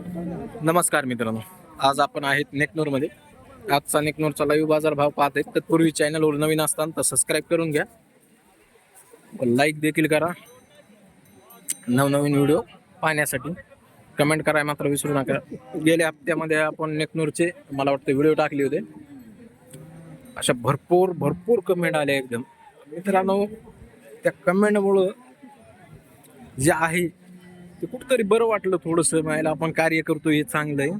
नमस्कार मित्रांनो. आज आपण आहेत नेकनूरमध्ये. आजचा नेकनूरचा लाईव्ह बाजार भाव पाहत आहेत. तत्पूर्वी चॅनलवर नवीन असताना तर सबस्क्राईब करून घ्या. लाईक देखील करा. नवनवीन व्हिडिओ पाहण्यासाठी. कमेंट करायला मात्र विसरू नका. गेल्या हप्त्यामध्ये आपण नेकनूरचे मला वाटतं व्हिडिओ टाकले होते. अशा भरपूर भरपूर कमेंट आल्या एकदम. मित्रांनो त्या कमेंटमुळं जे आहे ते कुठंतरी बरं वाटलं थोडंसं. मायला आपण कार्य करतो हे चांगलं आहे.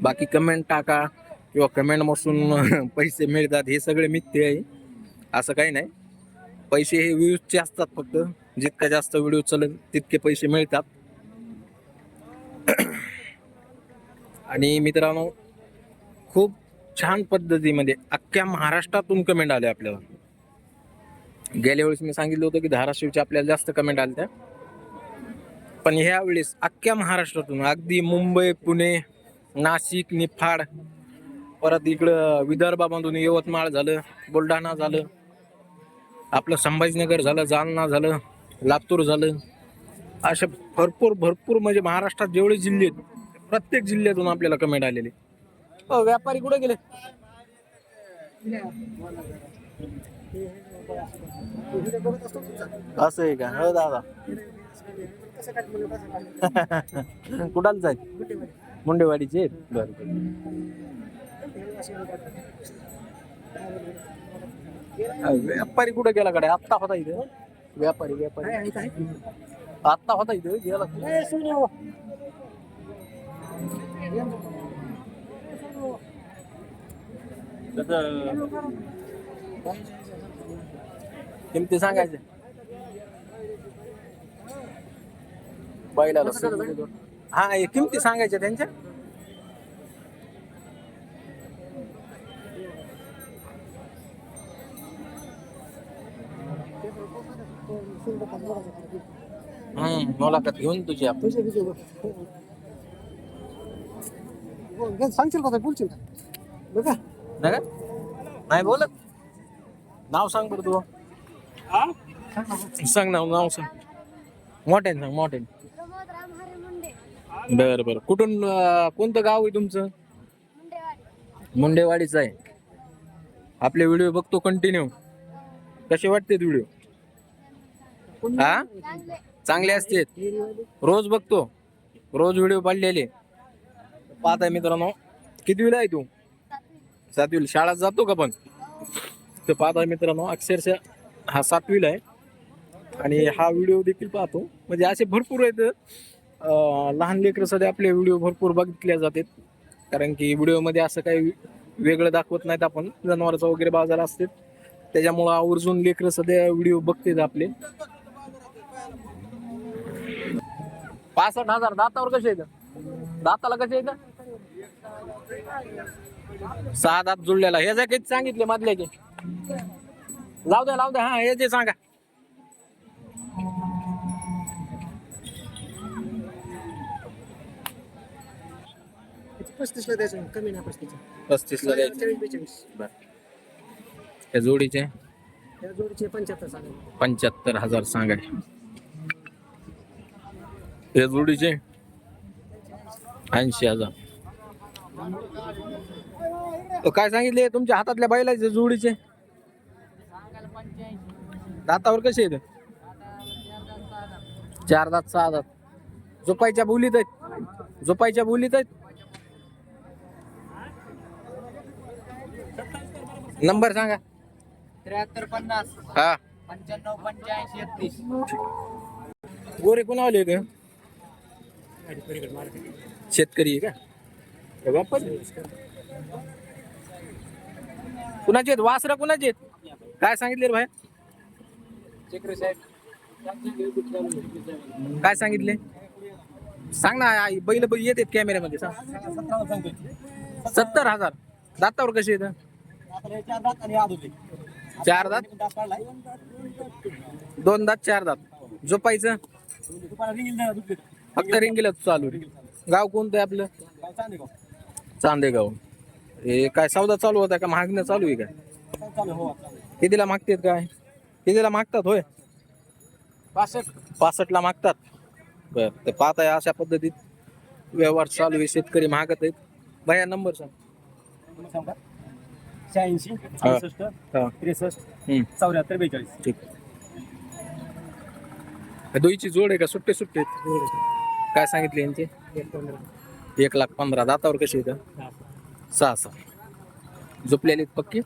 बाकी कमेंट टाका किंवा कमेंट मसून पैसे मिळतात हे सगळे मिथ्य आहे. असं काही नाही. पैसे हे व्ह्यूजचे असतात फक्त. जितका जास्त व्हिडिओ चालेल तितके पैसे मिळतात. आणि मित्रांनो खूप छान पद्धतीमध्ये अख्ख्या महाराष्ट्रातून कमेंट आले आपल्याला. गेल्या वेळेस मी सांगितलं होतं की धाराशिवच्या आपल्याला जास्त कमेंट आल्या त्या पण ह्यावेळेस अख्ख्या महाराष्ट्रातून अगदी मुंबई पुणे नाशिक निफाड परत इकडं विदर्भामधून यवतमाळ झालं बुलढाणा झालं आपलं संभाजीनगर झालं जालना झालं लातूर झालं. असे भरपूर भरपूर म्हणजे महाराष्ट्रात जेवढे जिल्हे आहेत प्रत्येक जिल्ह्यातून आपल्याला कमेंट आलेले. हो व्यापारी कुठे गेले असं आहे का? हो दादा. कुठाला जाईल मुंडेवाडीचे? बरं व्यापारी कुठे गेला कडे आत्ता होता इथे. व्यापारी व्यापारी. आत्ता होता इथे गेला. किमती सांगायचे? बैलाला हा हे किमती सांगायच्या त्यांच्या? हम्म मुलाखत घेऊन तुझी आपण. सांगशील का बोलशील का? नाही बोलत? नाव सांग बरं तू सांग नाव नाव सांग. मोठ्याने सांग मोठ्याने. प्रमोद रामहरी मुंडे. बर बर. कुठून अं, कोणतं गाव आहे तुमचं? मुंडेवाडी. मुंडेवाडीचं आहे. आपले व्हिडिओ बघतो कंटिन्यू कसे वाटते व्हिडिओ? हा? चांगले. चांगले असतात. रोज बघतो. रोज व्हिडिओ पाडलेले. पाहत आहे मित्रांनो. किती वेळा आहे तू? सातवी. सातवीला. शाळेत जातो का पण? तर पाहता मित्रांनो अक्षरशः हा सातवीला आहे. आणि हा व्हिडिओ देखील पाहतो. म्हणजे असे भरपूर आहेत लहान लेकरं सध्या आपले व्हिडिओ भरपूर बघितले जातात. कारण की व्हिडिओमध्ये असं काही वेगळं दाखवत नाहीत आपण. जनावरचा वगैरे बाजार असते त्याच्यामुळं आवर्जून लेकरं सध्या व्हिडिओ बघतेत आपले. पासष्ट हजार. दातावर कसे आहेत? दाताला कसे आहेत? सहा दात जुळलेला. हे जे काही सांगितले मधल्याचे. लाव द्या लाव द्या. हा हे जे सांगा. पस्तीसला द्यायचं कमी नाही पस्तीसच्या पस्तीस ला द्यायचे. चाळीस बेचाळीस. त्या जोडीचे? या जोडीचे पंच्याहत्तर सांगा. पंच्याहत्तर हजार सांगाय या जोडीचे? ऐंशी हजार. अ, काय सांगितले? तुमच्या हातातल्या बैलाचे जोडीचे? दातावर कसे आहेत? चार दात सहा दात झोपायच्या बोलीत आहेत. झोपायच्या बोलीत आहेत. नंबर सांगा. त्र्याहत्तर पन्नास. हा. पंच्याण्णव पंच्याऐंशी एकतीस. गोरे कोणावले का शेतकरी आहे का? व्यापारी कुणाचे आहेत? वासरा कुणाचे आहेत? काय सांगितले रे काय सांगितले? सांग ना आई, बैल बैल येतात कॅमेऱ्यामध्ये सांग. सत्तर हजार. दातावर कसे येतं चार दात? दोन दात चार दात. झोपायचं? दुपारा रिंगील फक्त चालू रे. गाव कोणतं आहे आपलं? गाव चांदेगाव. चांदेगाव हे काय सौदा चालू होता का? मागणं चालू आहे का? कितीला मागतेत काय? कितीला मागतात होय. पासष्ट. पासष्टला मागतात. बर ते पाहत आहे अशा पद्धतीत व्यवहार चालू आहे शेतकरी महागत आहेत. भया नंबर सांग. शहाऐंशी हा. त्रेसष्ट हम्म, चौऱ्याहत्तर बेचाळीस. ठीक. दोईची जोड आहे का? सुट्टे सुट्टे आहेत? काय सांगितले यांचे? एक लाख पंधरा. दातावर कसे येतं सहा सहा. झोपलेले आहेत पक्के?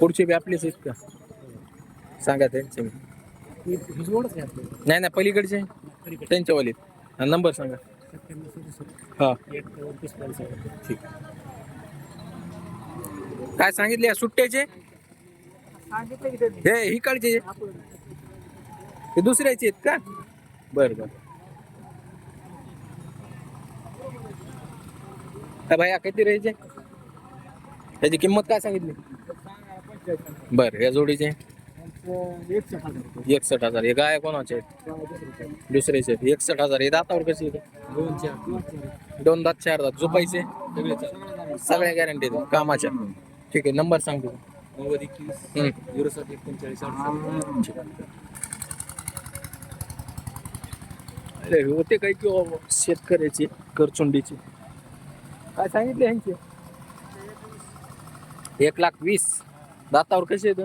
पुढचे बी आपलेच आहेत का? सांगा त्यांचे नाही नाही पलीकडचे? त्यांच्यावाले नंबर सांगा. हा. ठीक. काय सांगितले या सुट्ट्याचे? हे इकडचे. हे दुसऱ्याचे आहेत का? बर बर. काय भैया किती राहायचे त्याची किंमत काय सांगितली? बर या जोडीचे? हजार एकसठ हजार. हे गाय कोणाचे आहेत? दुसऱ्याचे एकसठ हजार. हे दातावर कसे येते दोन चार दोन दात चार दात. झोपायचे? सगळ्या गॅरंटी कामाच्या. ठीक आहे नंबर सांगतो. नव्वद एकवीस हम्म. झिरो सात एकोणचाळीस अरे होते काही की शेतकऱ्याची करचुंडीची. काय सांगितले यांचे एक लाख वीस. दातावर कसे येत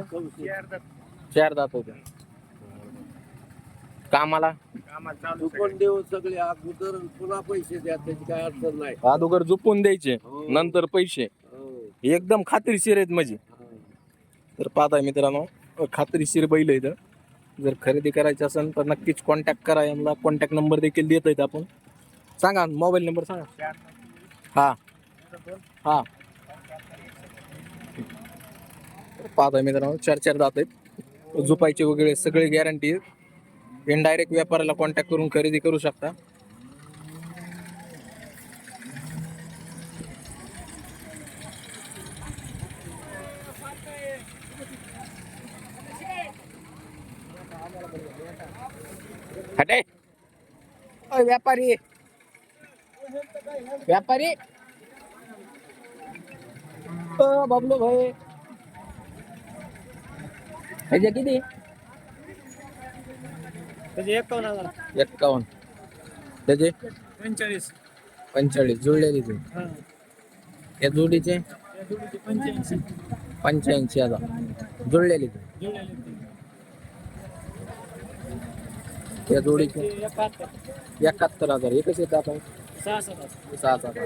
चार दात. होते. कामाला? पण देऊ सगळे. अगोदर पुन्हा पैसे द्या त्याची काय अडचण नाही. अगोदर झोपून द्यायचे हो. नंतर पैसे. हो. एकदम खात्रीशीर आहेत म्हणजे तर पाहताय मित्रांनो खात्रीशीर बैल इथं जर खरेदी करायची असेल तर नक्कीच कॉन्टॅक्ट करा. यांना कॉन्टॅक्ट नंबर देखील देत आहेत आपण. सांगा मोबाईल नंबर सांगा. हा. हा. तर पाहताय मित्रांनो चार चार दात आहेत. झुपायचे वगैरे सगळे गॅरंटी इनडायरेक्ट व्यापाराला कॉन्टॅक्ट करून खरेदी करू शकता. हटे. व्यापारी. व्यापारी. ओ बबलू भाई. ह्याचे किती त्याचे एकावन्न हज़ार एक्कावन्न त्याचे पंचेचाळीस पंचेचाळीस जुळलेले ते हा या जोडीचे त्या जोडीचे पंच्याऐंशी पंच्याऐंशी हज़ार जुळलेले ते जुळलेले ते. या जोडीचे ते एकाहत्तर एकाहत्तर हज़ार एकच येतं आपण सहा सात हज़ार सहा हज़ार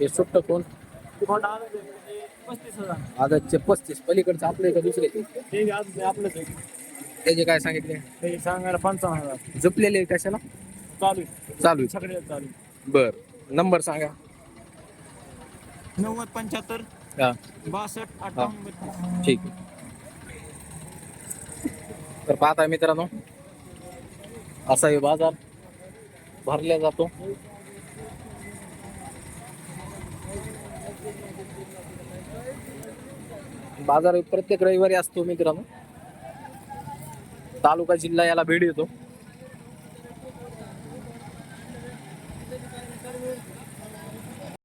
हे सुट्ट कोण होंडा आलं ते पस्तीस हजार आदतचे पस्तीस पलीकडचं आपलं का दुसरे ते आज आपलंच आहे? त्याचे काय सांगितले? ते सांगायला पंचावन्न हजार झुपलेले कशाला चालू आहे चालू आहे. सगळे चालू आहे. बर. नंबर सांगा. नव्वद पंच्याहत्तर हा. बासष्ट अठ्ठावन्न बत्तीस. ठीक आहे. तर पाहता मित्रांनो असा हे बाजार भरला जातो. बाजार प्रत्येक रविवारी असतो मित्रांनो. तालुका जिल्हा याला भेट येतो